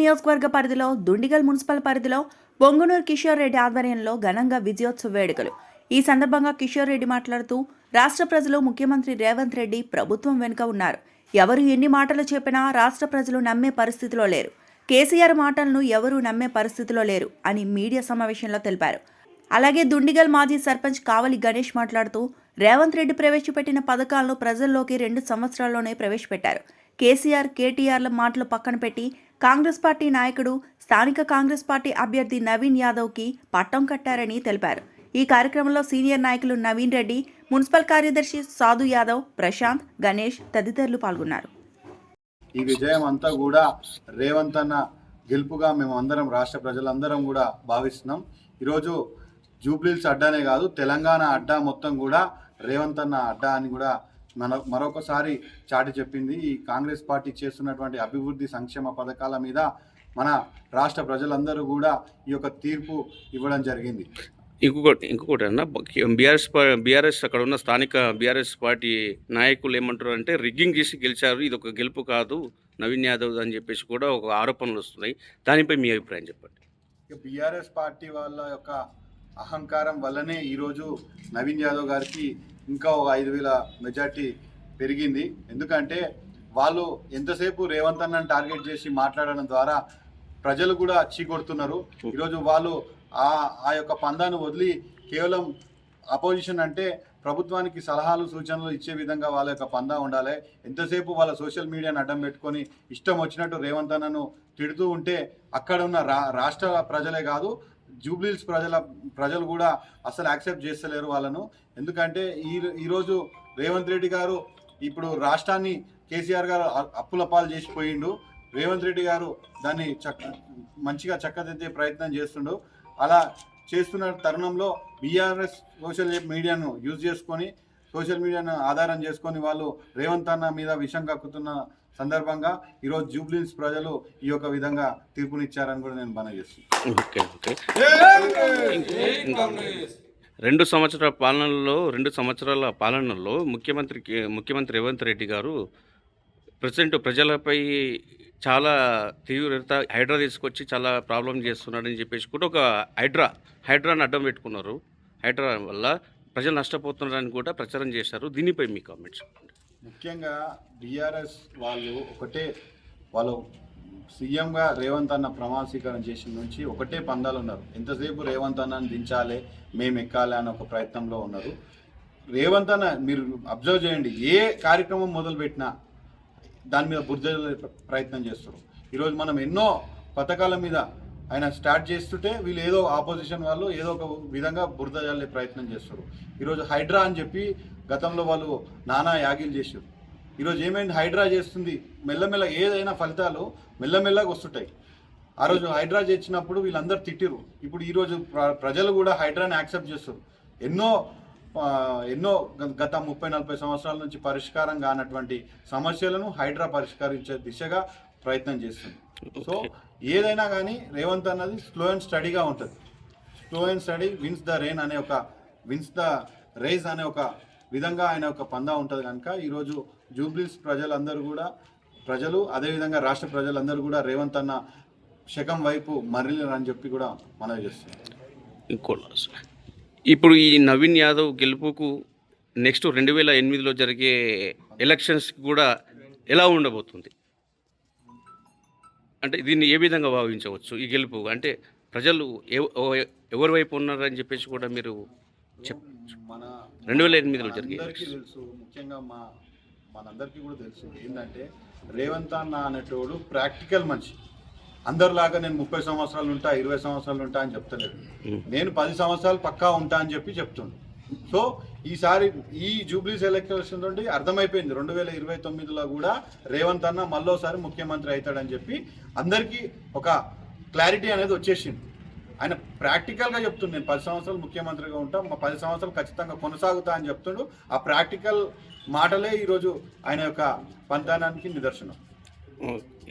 నియోజకవర్గ పరిధిలో దుండిగల్ మున్సిపల్ పరిధిలో బొంగునూరు కిషోర్ రెడ్డి ఆధ్వర్యంలో ఘనంగా విజయోత్సవ వేడుకలు. ఈ సందర్భంగా కిషోర్ రెడ్డి మాట్లాడుతూ రాష్ట్ర ప్రజలు ముఖ్యమంత్రి రేవంత్ రెడ్డి ప్రభుత్వం వెనుక ఉన్నారు. ఎవరు ఎన్ని మాటలు చెప్పినా రాష్ట్ర ప్రజలు నమ్మే పరిస్థితిలో లేరు. కేసీఆర్ మాటలను ఎవరూ నమ్మే పరిస్థితిలో లేరు అని మీడియా సమావేశంలో తెలిపారు. అలాగే దుండిగల్ మాజీ సర్పంచ్ కావలి గణేష్ మాట్లాడుతూ రేవంత్ రెడ్డి ప్రవేశపెట్టిన పథకాలను ప్రజల్లోకి రెండు సంవత్సరాల్లోనే ప్రవేశపెట్టారు. కేసీఆర్ కేటీఆర్ల మాటలు పక్కన పెట్టి కాంగ్రెస్ పార్టీ నాయకుడు స్థానిక కాంగ్రెస్ పార్టీ అభ్యర్థి నవీన్ యాదవ్కి పట్టం కట్టారని తెలిపారు. ఈ కార్యక్రమంలో సీనియర్ నాయకులు నవీన్ రెడ్డి మున్సిపల్ కార్యదర్శి సాధు యాదవ్ ప్రశాంత్ గణేష్ తదితరులు పాల్గొన్నారు. ఈ విజయం అంతా కూడా రేవంత్ అన్న గెలుపుగా మేము అందరం రాష్ట్ర ప్రజలందరం కూడా భావిస్తున్నాం. ఈరోజు జూబ్లీల్స్ అడ్డానే కాదు తెలంగాణ అడ్డా మొత్తం కూడా రేవంత్ అన్న అడ్డా అని కూడా మన మరొకసారి చాటి చెప్పింది ఈ కాంగ్రెస్ పార్టీ చేస్తున్నటువంటి అభివృద్ధి సంక్షేమ పథకాల మీద మన రాష్ట్ర ప్రజలందరూ కూడా ఈ యొక్క తీర్పు ఇవ్వడం జరిగింది. ఇంకొకటి ఇంకొకటి అన్న బీఆర్ఎస్ బీఆర్ఎస్ అక్కడ ఉన్న స్థానిక బీఆర్ఎస్ పార్టీ నాయకులు ఏమంటారు అంటే రిగ్గింగ్ చేసి గెలిచారు ఇది ఒక గెలుపు కాదు నవీన్ యాదవ్ అని చెప్పేసి కూడా ఒక ఆరోపణలు వస్తున్నాయి. దానిపై మీ అభిప్రాయం చెప్పండి. బీఆర్ఎస్ పార్టీ వాళ్ళ యొక్క అహంకారం వల్లనే ఈరోజు నవీన్ యాదవ్ గారికి ఇంకా ఒక ఐదు వేల మెజార్టీ పెరిగింది. ఎందుకంటే వాళ్ళు ఎంతసేపు రేవంత్ అన్నని టార్గెట్ చేసి మాట్లాడడం ద్వారా ప్రజలు కూడా చీకొడుతున్నారు ఈరోజు వాళ్ళు ఆ ఆ యొక్క పందాను వదిలి కేవలం అపోజిషన్ అంటే ప్రభుత్వానికి సలహాలు సూచనలు ఇచ్చే విధంగా వాళ్ళ యొక్క పందా ఉండాలి. ఎంతసేపు వాళ్ళ సోషల్ మీడియాని అడ్డం పెట్టుకొని ఇష్టం వచ్చినట్టు రేవంత్ అన్నను తిడుతూ ఉంటే అక్కడ ఉన్న రా రాష్ట్ర ప్రజలే కాదు జూబ్లీల్స్ ప్రజల ప్రజలు కూడా అసలు యాక్సెప్ట్ చేస్తలేరు వాళ్ళను. ఎందుకంటే ఈ ఈరోజు రేవంత్ రెడ్డి గారు ఇప్పుడు రాష్ట్రాన్ని కేసీఆర్ గారు అప్పుల పాలు చేసిపోయిండు రేవంత్ రెడ్డి గారు దాన్ని చక్క మంచిగా చక్కదిద్దే ప్రయత్నం చేస్తుండు. అలా చేస్తున్న తరుణంలో బీఆర్ఎస్ సోషల్ మీడియాను యూజ్ చేసుకొని సోషల్ మీడియాను ఆధారం చేసుకొని వాళ్ళు రేవంత్ అన్న మీద విషం కక్కుతున్న సందర్భంగా ఈరోజు జూబ్లీన్స్ ప్రజలు ఈ యొక్క విధంగా తీర్పునిచ్చారని కూడా నేను మనవి చేస్తున్నాను ఓకే ఓకే. రెండు సంవత్సరాల పాలనలో రెండు సంవత్సరాల పాలనలో ముఖ్యమంత్రికి ముఖ్యమంత్రి రేవంత్ రెడ్డి గారు ప్రజెంట్ ప్రజలపై చాలా తీవ్రత హైడ్రా తీసుకొచ్చి చాలా ప్రాబ్లం చేస్తున్నాడని చెప్పేసి కూడా ఒక హైడ్రా హైడ్రాని అడ్డం పెట్టుకున్నారు. హైడ్రా వల్ల ప్రజలు నష్టపోతున్నారని కూడా ప్రచారం చేశారు. దీనిపై మీ కామెంట్స్ ముఖ్యంగా బీఆర్ఎస్ వాళ్ళు ఒకటే వాళ్ళు సీఎంగా రేవంత్ అన్న ప్రమాణ స్వీకారం చేసిన నుంచి ఒకటే పందాలు ఉన్నారు. ఎంతసేపు రేవంత్ అన్నను దించాలి మేము ఎక్కాలి అన్న ఒక ప్రయత్నంలో ఉన్నారు. రేవంత్ అన్న మీరు అబ్జర్వ్ చేయండి ఏ కార్యక్రమం మొదలుపెట్టినా దాని మీద బురద ప్రయత్నం చేస్తారు. ఈరోజు మనం ఎన్నో పథకాల మీద ఆయన స్టార్ట్ చేస్తుంటే వీళ్ళు ఏదో ఆపోజిషన్ వాళ్ళు ఏదో ఒక విధంగా బురద జల్లే ప్రయత్నం చేస్తారు. ఈరోజు హైడ్రా అని చెప్పి గతంలో వాళ్ళు నానా యాగిలు చేశారు. ఈరోజు ఏమైంది? హైడ్రా చేస్తుంది. మెల్లమెల్ల ఏదైనా ఫలితాలు మెల్లమెల్లగా వస్తుంటాయి. ఆ రోజు హైడ్రా చేసినప్పుడు వీళ్ళందరూ తిట్టిరు ఇప్పుడు ఈరోజు ప్ర- ప్రజలు కూడా హైడ్రాని యాక్సెప్ట్ చేస్తారు. ఎన్నో ఎన్నో గత ముప్పై నలభై సంవత్సరాల నుంచి పరిష్కారం కానటువంటి సమస్యలను హైడ్రా పరిష్కరించే దిశగా ప్రయత్నం చేస్తుంది. సో ఏదైనా కానీ రేవంత్ అన్నది స్లో అండ్ స్టడీగా ఉంటుంది. Slow and steady wins the rain అనే ఒక విన్స్ ద రైజ్ అనే ఒక విధంగా ఆయన ఒక పందా ఉంటుంది కనుక ఈరోజు జూబ్లీస్ ప్రజలందరూ కూడా ప్రజలు అదేవిధంగా రాష్ట్ర ప్రజలందరూ కూడా రేవంత్ అన్న శకం వైపు మర్రిలేరని చెప్పి కూడా మనవి చేస్తున్నారు. ఇంకో ఇప్పుడు ఈ నవీన్ యాదవ్ గెలుపుకు నెక్స్ట్ రెండు వేల ఎనిమిదిలో జరిగే ఎలక్షన్స్కి కూడా ఎలా ఉండబోతుంది? అంటే దీన్ని ఏ విధంగా భావించవచ్చు? ఈ గెలుపు అంటే ప్రజలు ఎవ- ఎవ- ఎవరి వైపు ఉన్నారని చెప్పేసి కూడా మీరు చెప్ మన రెండు వేల ఎనిమిదిలో జరిగే తెలుసు ముఖ్యంగా మా మనందరికీ కూడా తెలుసు ఏంటంటే రేవంత్ అన్న అనేటోడు ప్రాక్టికల్ మనిషి. అందరిలాగా నేను ముప్పై సంవత్సరాలు ఉంటా ఇరవై సంవత్సరాలు ఉంటా అని చెప్తలేదు. నేను పది సంవత్సరాలు పక్కా ఉంటా అని చెప్పి చెప్తుండు. సో ఈసారి ఈ జూబ్లీస్ ఎలక్షన్ తోటి అర్థమైపోయింది. రెండు వేల ఇరవై తొమ్మిదిలో కూడా రేవంత్ అన్న మళ్ళోసారి ముఖ్యమంత్రి అవుతాడని చెప్పి అందరికీ ఒక క్లారిటీ అనేది వచ్చేసింది. ఆయన ప్రాక్టికల్గా చెప్తుంది నేను పది సంవత్సరాలు ముఖ్యమంత్రిగా ఉంటాం మా పది సంవత్సరాలు ఖచ్చితంగా కొనసాగుతా అని చెప్తుండు. ఆ ప్రాక్టికల్ మాటలే ఈరోజు ఆయన యొక్క పంతానానికి నిదర్శనం.